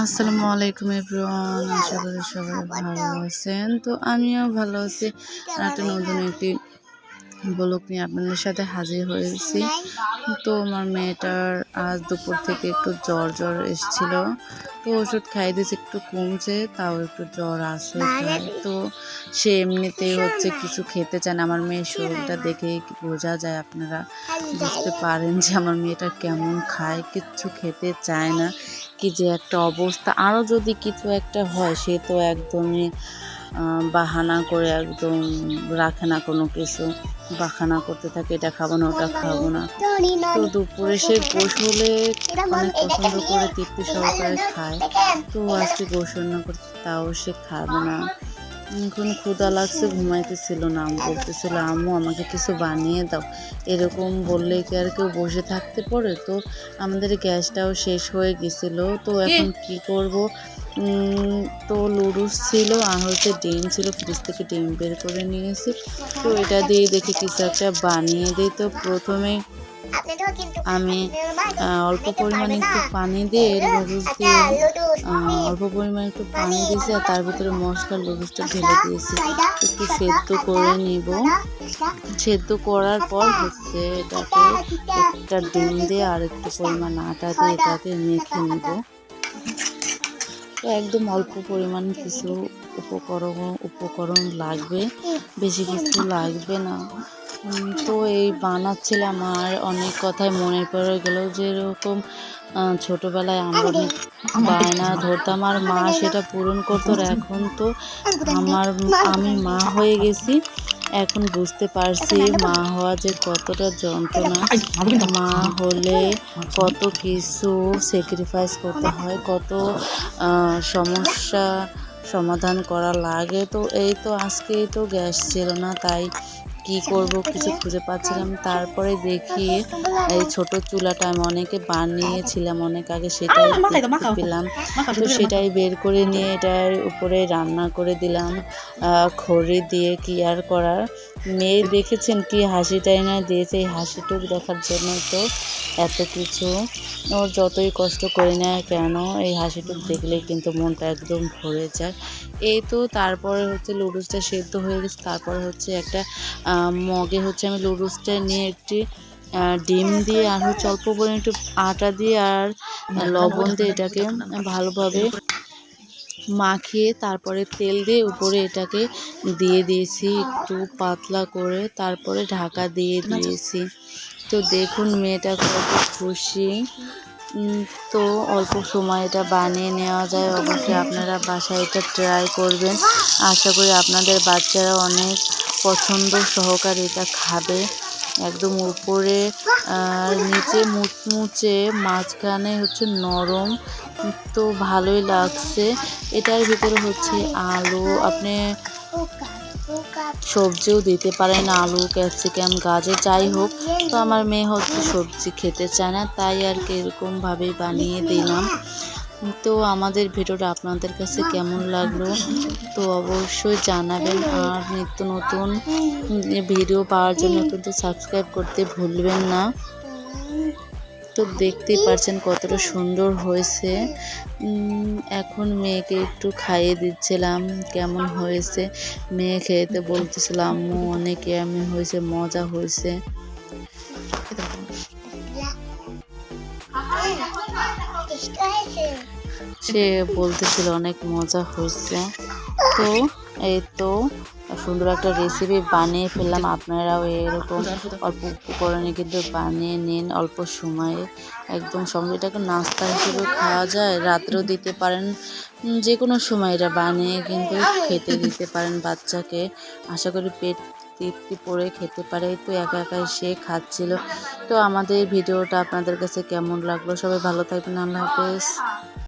আসসালামু আলাইকুম এভরিওয়ান, আশা করি সবাই ভালো আছেন। তো আমিও ভালো আছি। একটা নতুন একটি ব্লগ নিয়ে আপনাদের সাথে হাজির হয়েছি। তো আমার মেয়েটার আজ দুপুর থেকে একটু জ্বর জ্বর এসেছিল। তো ওষুধ খাই দিয়েছে, একটু কমছে, তাও একটু জ্বর প্রায়। তো সে এমনিতেই হচ্ছে কিছু খেতে চায় না। আমার মেয়ের শরীরটা দেখেই বোঝা যায়, আপনারা বুঝতে পারেন যে আমার মেয়েটা কেমন খায়, কিচ্ছু খেতে চায় না। কি যে একটা অবস্থা। আরও যদি কিছু একটা হয়, সে তো একদমই বাহানা করে একদম রাখে না কোনো কিছু। বাহানা করতে থাকে, এটা খাব না, ওটা খাব না। তো দুপুরে সে গোস হলে অনেক পছন্দ করে, তৃপ্তি সহকারে খায়। তো আজকে গোসল রান্না করতে, তাও সে খাবে না। এখন ক্ষুদা লাগছে ঘুমাইতেছিল না আম্মু বলতেছিল আম্মু আমাকে কিছু বানিয়ে দাও। এরকম বললে কি আর কেউ বসে থাকতে পারে? তো আমাদের গ্যাসটাও শেষ হয়ে গেছিল। তো এখন কি করব? তো লুডুস ছিল আর হচ্ছে ডিম ছিল ফ্রিজ থেকে ডিম বের করে নিয়েছি। তো এটা দিয়ে দেখি কিছু একটা বানিয়ে দিই। তো প্রথমে আমি অল্প পরিমাণে একটু পানি দিয়ে লুডুস দিয়ে অল্প পরিমাণে একটু পানি দিয়েছি আর তার ভিতরে মশলা লুডুসটা ঢেলে দিয়েছি। একটু সেদ্ধ করে নিব। সেদ্ধ করার পর হচ্ছে এটাকে একটা ডিম দিয়ে আর একটু পরিমাণ আটা দিয়ে এটাকে মেখে নিব। তো একদম অল্প পরিমাণ কিছু উপকরণ উপকরণ লাগবে। বেশি কিছু লাগবে না। তো এই বানাচ্ছিলাম আর অনেক কথাই মনে পড়ে গেল যেরকম ছোটবেলায় আমরা বায়না ধরতাম আর মা সেটা পূরণ করতো এখন তো আমার, আমি মা হয়ে গেছি, এখন বুঝতে পারছি মা হওয়া যে কতটা যন্ত্রণা। মা হলে কত কিছু স্যাক্রিফাইস করতে হয়, কত সমস্যা সমাধান করা লাগে। তো এই তো আজকে তো গ্যাস ছিল না, তাই কি করব কিছু খুঁজে পাচ্ছিলাম তারপরে দেখি এই ছোট চুলাটা আমি অনেকে বানিয়েছিলাম অনেক আগে সেটাই পেলাম। তো সেটাই বের করে নিয়ে এটার উপরে রান্না করে দিলাম। খড়ি দিয়ে কি আর করার? মেয়ে দেখেছেন কি হাসিটাই না দিয়েছে এই হাসিটুক দেখার জন্য তো। এত কিছু। ওর যতই কষ্ট করি না কেন, এই হাসিটুক দেখলেই কিন্তু মনটা একদম ভরে যায়। এই তো তারপরে হচ্ছে লুডুসটা সেদ্ধ হয়ে গেছে। তারপরে হচ্ছে একটা মগে হচ্ছে আমি লুডুসটা নিয়ে একটি ডিম দিয়ে আর হচ্ছে অল্প পরিমাণে একটু আটা দিয়ে আর লবণ দিয়ে এটাকে ভালোভাবে মাখিয়ে তারপরে তেল দিয়ে উপরে এটাকে দিয়ে দিয়েছি একটু পাতলা করে। তারপরে ঢাকা দিয়ে দিয়েছি। তো দেখুন মেয়েটা কত খুশি। তো অল্প সময় এটা বানিয়ে নেওয়া যায়। অবশ্যই আপনারা বাসায় এটা ট্রাই করবেন। আশা করি আপনাদের বাচ্চারা অনেক পছন্দ সহকারে এটা খাবে। একদম উপরে নিচে মুচমুচে, মাঝখানে হচ্ছে নরম। তো ভালোই লাগছে। এটার ভিতরে হচ্ছে আলু। আপনি সবজিও দিতে পারেন আলু, ক্যাপসিকাম, গাজর, যাই হোক। তো আমার মেয়ে হচ্ছে সবজি খেতে চায় না, তাই আর কি এরকমভাবেই বানিয়ে দিলাম। তো আমাদের ভিডিওটা আপনাদের কাছে কেমন লাগল? তো অবশ্যই জানাবেন। আর নিত্য নতুন ভিডিও পাওয়ার জন্য কিন্তু সাবস্ক্রাইব করতে ভুলবেন না। তো দেখতেই পারছেন কতটা সুন্দর হয়েছে। এখন মেয়েকে একটু খাইয়ে দিচ্ছিলাম, কেমন হয়েছে? মেয়ে খেতে বলতেছিলাম আম্মু, অনেক আমি হয়েছে, মজা হয়েছে। সে বলতেছিল, অনেক মজা হয়েছে। তো এই তো, সুন্দর একটা রেসিপি বানিয়ে ফেললাম। আপনারাও এরকম অল্প উপকরণে কিন্তু বানিয়ে নিন অল্প সময়ে। একদম সঙ্গে এটাকে নাস্তা হিসেবে খাওয়া যায়। রাত্রেও দিতে পারেন যে কোনো সময় এটা বানিয়ে কিন্তু খেতে দিতে পারেন বাচ্চাকে। আশা করি পেট তৃপ্তি পরে খেতে পারে। তো একা একাই সে খাচ্ছিল। তো আমাদের ভিডিওটা আপনাদের কাছে কেমন লাগল? সবাই ভালো থাকবেন। আল্লাহ হাফেজ।